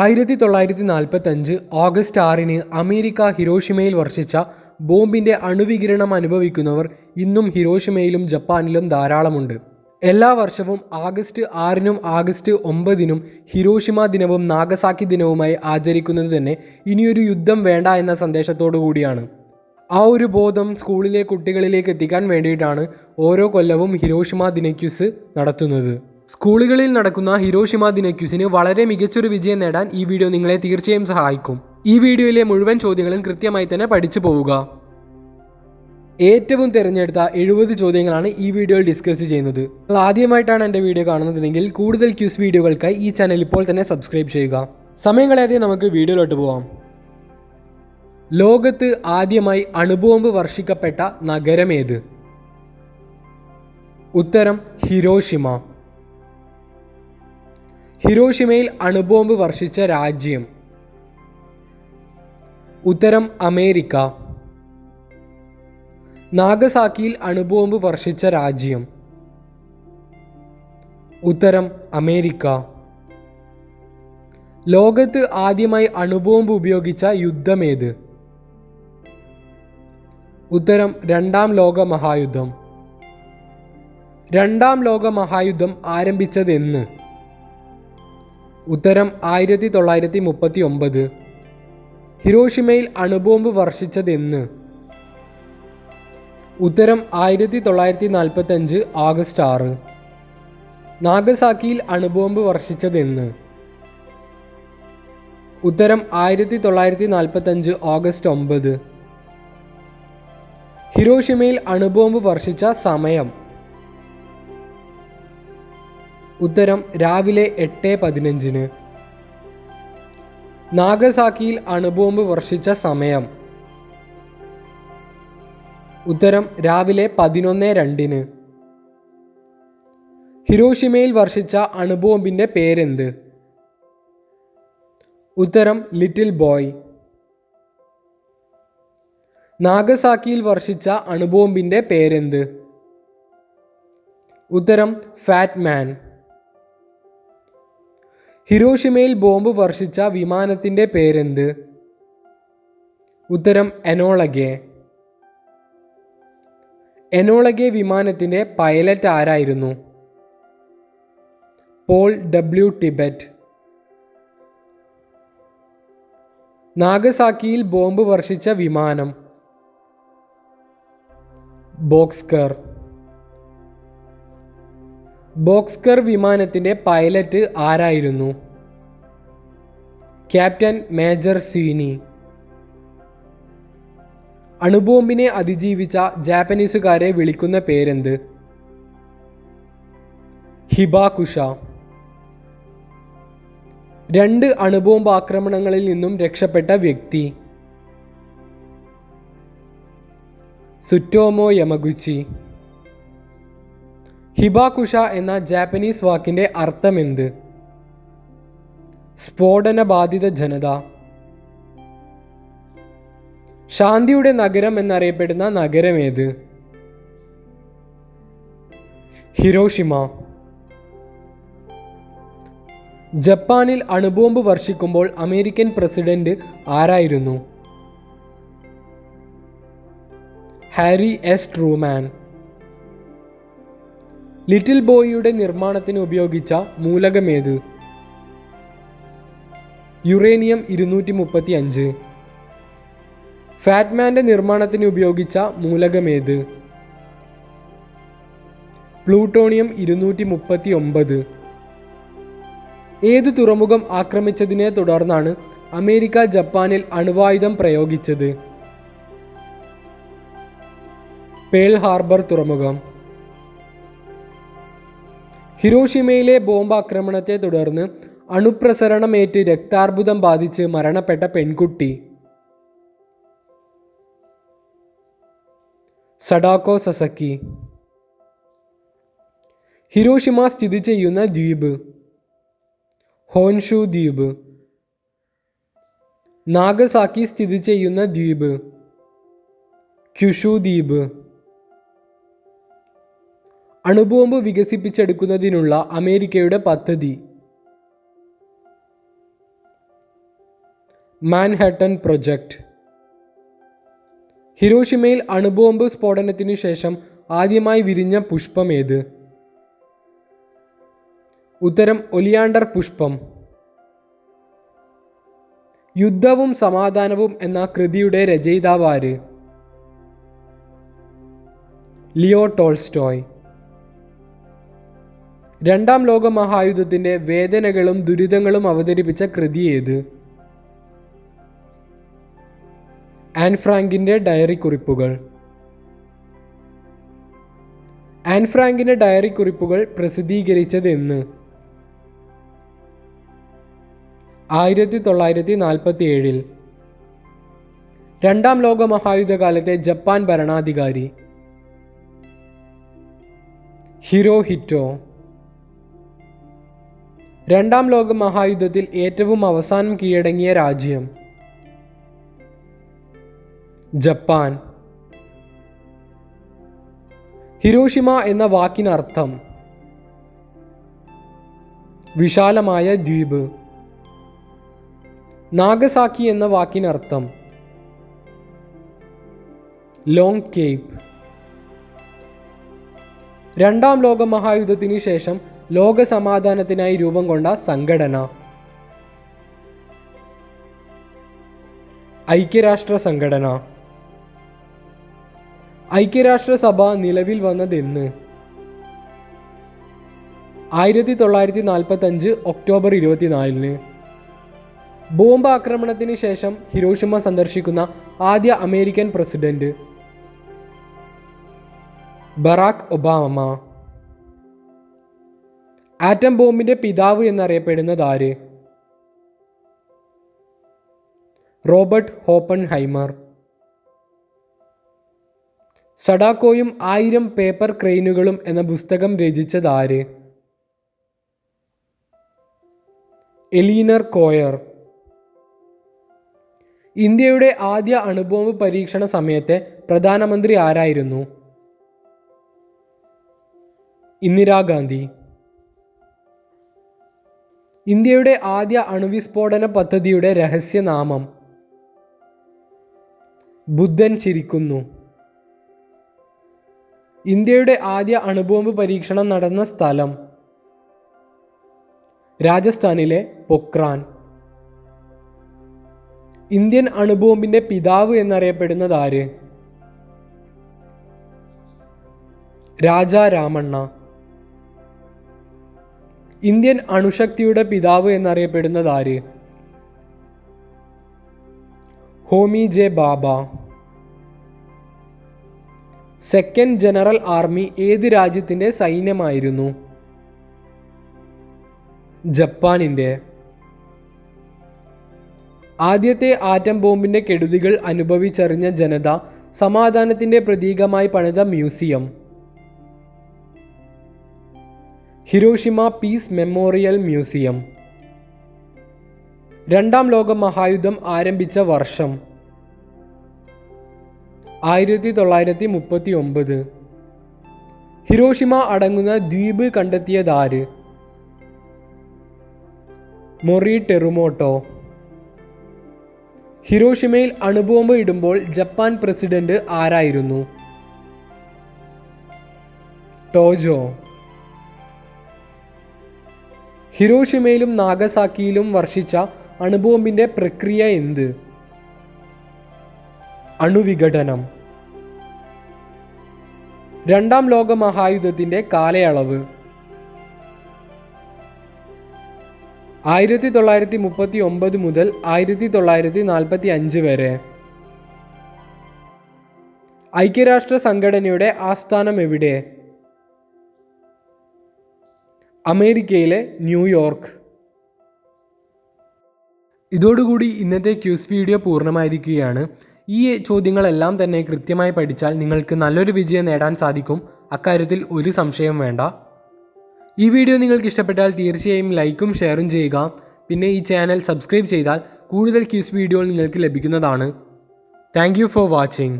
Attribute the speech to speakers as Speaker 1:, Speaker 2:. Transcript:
Speaker 1: ആയിരത്തി തൊള്ളായിരത്തി നാൽപ്പത്തഞ്ച് ഓഗസ്റ്റ് ആറിന് അമേരിക്ക ഹിരോഷിമയിൽ വർഷിച്ച ബോംബിന്റെ അണുവികിരണം അനുഭവിക്കുന്നവർ ഇന്നും ഹിരോഷിമയിലും ജപ്പാനിലും ധാരാളമുണ്ട്. എല്ലാ വർഷവും ആഗസ്റ്റ് ആറിനും ആഗസ്റ്റ് ഒമ്പതിനും ഹിരോഷിമ ദിനവും നാഗസാക്കി ദിനവുമായി ആചരിക്കുന്നത് തന്നെ ഇനിയൊരു യുദ്ധം വേണ്ട എന്ന സന്ദേശത്തോടു കൂടിയാണ്. ആ ഒരു ബോധം സ്കൂളിലെ കുട്ടികളിലേക്ക് എത്തിക്കാൻ വേണ്ടിയിട്ടാണ് ഓരോ കൊല്ലവും ഹിരോഷിമ ദിനക്യുസ് നടത്തുന്നത്. സ്കൂളുകളിൽ നടക്കുന്ന ഹിരോഷിമ ദിനക്യൂസിന് വളരെ മികച്ചൊരു വിജയം നേടാൻ ഈ വീഡിയോ നിങ്ങളെ തീർച്ചയായും സഹായിക്കും. ഈ വീഡിയോയിലെ മുഴുവൻ ചോദ്യങ്ങളും കൃത്യമായി തന്നെ പഠിച്ചു പോവുക. ഏറ്റവും തിരഞ്ഞെടുത്ത എഴുപത് ചോദ്യങ്ങളാണ് ഈ വീഡിയോയിൽ ഡിസ്കസ് ചെയ്യുന്നത്. നിങ്ങൾ ആദ്യമായിട്ടാണ് എന്റെ വീഡിയോ കാണുന്നതെങ്കിൽ കൂടുതൽ ക്യൂസ് വീഡിയോകൾക്കായി ഈ ചാനൽ ഇപ്പോൾ തന്നെ സബ്സ്ക്രൈബ് ചെയ്യുക. സമയം കളയാതെ നമുക്ക് വീഡിയോയിലോട്ട് പോവാം. ലോകത്ത് ആദ്യമായി അണുബോംബ് വർഷിക്കപ്പെട്ട നഗരമേത്? ഉത്തരം ഹിരോഷിമ. ഹിരോഷിമയിൽ അണുബോംബ് വർഷിച്ച രാജ്യം. ഉത്തരം അമേരിക്ക. നാഗസാക്കിയിൽ അണുബോംബ് വർഷിച്ച രാജ്യം. ഉത്തരം അമേരിക്ക. ലോകത്ത് ആദ്യമായി അണുബോംബ് ഉപയോഗിച്ച യുദ്ധമേത് ഉത്തരം രണ്ടാം ലോക മഹായുദ്ധം. രണ്ടാം ലോക മഹായുദ്ധം ആരംഭിച്ചതെന്ന്. ഉത്തരം ആയിരത്തി തൊള്ളായിരത്തി മുപ്പത്തി ഒമ്പത് ഹിരോഷിമയിൽ അണുബോംബ് വർഷിച്ചതെന്ന്. ഉത്തരം ആയിരത്തി തൊള്ളായിരത്തി നാൽപ്പത്തഞ്ച് ആഗസ്റ്റ് ആറ്. നാഗസാക്കിയിൽ അണുബോംബ് വർഷിച്ചതെന്ന്. ഉത്തരം ആയിരത്തി തൊള്ളായിരത്തി നാൽപ്പത്തഞ്ച് ഓഗസ്റ്റ് ഒമ്പത്. ഹിരോഷിമയിൽ അണുബോംബ് വർഷിച്ച സമയം. ഉത്തരം രാവിലെ എട്ട് പതിനഞ്ചിന്. നാഗസാക്കിയിൽ അണുബോംബ് വർഷിച്ച സമയം. ഉത്തരം രാവിലെ പതിനൊന്ന് രണ്ടിന്. ഹിരോഷിമയിൽ വർഷിച്ച അണുബോംബിന്റെ പേരെന്ത്? ഉത്തരം ലിറ്റിൽ ബോയ്. നാഗസാക്കിയിൽ വർഷിച്ച അണുബോംബിന്റെ പേരെന്ത്? ഉത്തരം ഫാറ്റ് മാൻ ഹിരോഷിമയിൽ ബോംബ് വർഷിച്ച വിമാനത്തിന്റെ പേരെന്ത്? ഉത്തരം എനോളഗെ. എനോളഗെ വിമാനത്തിന്റെ പൈലറ്റ് ആരായിരുന്നു? Paul W Tibbets. നാഗസാക്കിയിൽ ബോംബ് വർഷിച്ച വിമാനം. ബോക്സ്കർ. ബോക്സ്കർ വിമാനത്തിന്റെ പൈലറ്റ് ആരായിരുന്നു? ക്യാപ്റ്റൻ മേജർ സ്വീനി അണുബോംബിനെ അതിജീവിച്ച ജാപ്പനീസുകാരെ വിളിക്കുന്ന പേരെന്ത്? ഹിബാകുഷ. രണ്ട് അണുബോംബ് ആക്രമണങ്ങളിൽ നിന്നും രക്ഷപ്പെട്ട വ്യക്തി. സുറ്റോമോ യമഗുച്ചി. ഹിബാകുഷ എന്ന ജാപ്പനീസ് വാക്കിന്റെ അർത്ഥമെന്ത്? സ്ഫോടന ബാധിത ജനത. ശാന്തിയുടെ നഗരം എന്നറിയപ്പെടുന്ന നഗരമേത് ഹിരോഷിമ. ജപ്പാനിൽ അണുബോംബ് വർഷിക്കുമ്പോൾ അമേരിക്കൻ പ്രസിഡന്റ് ആരായിരുന്നു? Harry S Truman. ലിറ്റിൽ ബോയിയുടെ നിർമ്മാണത്തിന് ഉപയോഗിച്ച മൂലകമേത്? യുറേനിയം ഇരുന്നൂറ്റി മുപ്പത്തി അഞ്ച് ഫാറ്റ്മാന്റെ നിർമ്മാണത്തിന് ഉപയോഗിച്ച മൂലകമേത്? പ്ലൂട്ടോണിയം ഇരുന്നൂറ്റി മുപ്പത്തി ഒമ്പത് ഏത് തുറമുഖം ആക്രമിച്ചതിനെ തുടർന്നാണ് അമേരിക്ക ജപ്പാനിൽ അണുവായുധം പ്രയോഗിച്ചത്? പേൾ ഹാർബർ തുറമുഖം. ഹിരോഷിമയിലെ ബോംബാക്രമണത്തെ തുടർന്ന് അണുപ്രസരണമേറ്റ് രക്താർബുദം ബാധിച്ച് മരണപ്പെട്ട പെൺകുട്ടി. സഡാക്കോ സസക്കി. ഹിരോഷിമ സ്ഥിതി ചെയ്യുന്ന ദ്വീപ്. ഹോൻഷു ദ്വീപ്. നാഗസാക്കി സ്ഥിതി ചെയ്യുന്ന ദ്വീപ്. ക്യുഷു ദ്വീപ്. അണുബോംബ് വികസിപ്പിച്ചെടുക്കുന്നതിനുള്ള അമേരിക്കയുടെ പദ്ധതി. മാൻഹാട്ടൻ പ്രൊജക്റ്റ് ഹിരോഷിമയിൽ അണുബോംബ് സ്ഫോടനത്തിനു ശേഷം ആദ്യമായി വിരിഞ്ഞ പുഷ്പം ഏത്? ഉത്തരം ഒലിയാണ്ടർ പുഷ്പം. യുദ്ധവും സമാധാനവും എന്ന കൃതിയുടെ രചയിതാവ് ആര്? Leo Tolstoy. രണ്ടാം ലോക മഹായുദ്ധത്തിന്റെ വേദനകളും ദുരിതങ്ങളും അവതരിപ്പിച്ച കൃതി ഏത്? ആൻ ഫ്രാങ്കിന്റെ ഡയറി കുറിപ്പുകൾ ആൻ ഫ്രാങ്കിന്റെ ഡയറി കുറിപ്പുകൾ പ്രസിദ്ധീകരിച്ചത് എന്ന്. ആയിരത്തി തൊള്ളായിരത്തി നാൽപ്പത്തി ഏഴിൽ രണ്ടാം ലോക മഹായുദ്ധകാലത്തെ ജപ്പാൻ ഭരണാധികാരി. ഹിരോ ഹിറ്റോ രണ്ടാം ലോക മഹായുദ്ധത്തിൽ ഏറ്റവും അവസാനം കീഴടങ്ങിയ രാജ്യം ജപ്പാൻ. ഹിരോഷിമ എന്ന വാക്കിനർത്ഥം വിശാലമായ ദ്വീപ്. നാഗസാക്കി എന്ന വാക്കിനർത്ഥം ലോങ് കേപ്പ് രണ്ടാം ലോക മഹായുദ്ധത്തിന് ശേഷം ലോക സമാധാനത്തിനായി രൂപം കൊണ്ട സംഘടന. ഐക്യരാഷ്ട്ര സംഘടന ഐക്യരാഷ്ട്രസഭ നിലവിൽ വന്നതെന്ന്. ആയിരത്തി തൊള്ളായിരത്തി നാൽപ്പത്തി അഞ്ച് ഒക്ടോബർ ഇരുപത്തിനാലിന്. ബോംബ് ആക്രമണത്തിന് ശേഷം ഹിരോഷിമ സന്ദർശിക്കുന്ന ആദ്യ American president. Barack Obama. Atom ബോംബിന്റെ പിതാവ് എന്നറിയപ്പെടുന്നത് ആര്? റോബർട്ട് ഹോപ്പൺ ഹൈമർ സഡാക്കോയും ആയിരം പേപ്പർ ക്രെയിനുകളും എന്ന പുസ്തകം രചിച്ചത് ആര്? Eleanor Coerr. ഇന്ത്യയുടെ ആദ്യ അണുബോംബ് പരീക്ഷണ സമയത്തെ പ്രധാനമന്ത്രി ആരായിരുന്നു? ഇന്ദിരാഗാന്ധി. ഇന്ത്യയുടെ ആദ്യ അണുവിസ്ഫോടന പദ്ധതിയുടെ രഹസ്യനാമം. ബുദ്ധൻ ചിരിക്കുന്നു. ഇന്ത്യയുടെ ആദ്യ അണുബോംബ് പരീക്ഷണം നടന്ന സ്ഥലം. രാജസ്ഥാനിലെ പൊക്രാൻ. ഇന്ത്യൻ അണുബോംബിന്റെ പിതാവ് എന്നറിയപ്പെടുന്നത് ആര്? രാജാ രാമണ്ണ. ഇന്ത്യൻ അണുശക്തിയുടെ പിതാവ് എന്നറിയപ്പെടുന്നത് ആര്? Homi J Bhabha. Second general army ഏത് രാജ്യത്തിന്റെ സൈന്യമായിരുന്നു? ജപ്പാനിന്റെ. ആദ്യത്തെ ആറ്റം ബോംബിന്റെ കെടുതികൾ അനുഭവിച്ചറിഞ്ഞ ജനത സമാധാനത്തിന്റെ പ്രതീകമായി പണിത museum. Hiroshima peace memorial museum. രണ്ടാം ലോക മഹായുദ്ധം ആരംഭിച്ച വർഷം. ആയിരത്തി തൊള്ളായിരത്തി മുപ്പത്തി ഒമ്പത് ഹിരോഷിമ അടങ്ങുന്ന ദ്വീപ് കണ്ടെത്തിയതാര്? മൊറി ടെറുമോട്ടോ. ഹിരോഷിമയിൽ അണുബോംബ് ഇടുമ്പോൾ ജപ്പാൻ പ്രസിഡന്റ് ആരായിരുന്നു? ടോജോ. ഹിരോഷിമയിലും നാഗസാക്കിയിലും വർഷിച്ച അണുബോംബിന്റെ പ്രക്രിയ എന്ത്? അണുവിഘടനം. രണ്ടാം ലോക മഹായുദ്ധത്തിന്റെ കാലയളവ്. ആയിരത്തി തൊള്ളായിരത്തി മുപ്പത്തി ഒമ്പത് മുതൽ ആയിരത്തി തൊള്ളായിരത്തി നാൽപ്പത്തി അഞ്ച് വരെ. ഐക്യരാഷ്ട്ര സംഘടനയുടെ ആസ്ഥാനം എവിടെ? അമേരിക്കയിലെ ന്യൂയോർക്ക് ഇതോടുകൂടി ഇന്നത്തെ ക്യൂസ് വീഡിയോ പൂർണമായിരിക്കുകയാണ്. ഈ ചോദ്യങ്ങളെല്ലാം തന്നെ കൃത്യമായി പഠിച്ചാൽ നിങ്ങൾക്ക് നല്ലൊരു വിജയം നേടാൻ സാധിക്കും. അക്കാര്യത്തിൽ ഒരു സംശയം വേണ്ട. ഈ വീഡിയോ നിങ്ങൾക്ക് ഇഷ്ടപ്പെട്ടാൽ തീർച്ചയായും ലൈക്കും ഷെയറും ചെയ്യുക. പിന്നെ ഈ ചാനൽ സബ്സ്ക്രൈബ് ചെയ്താൽ കൂടുതൽ ക്യൂസ് വീഡിയോകൾ നിങ്ങൾക്ക് ലഭിക്കുന്നതാണ്. Thank for watching.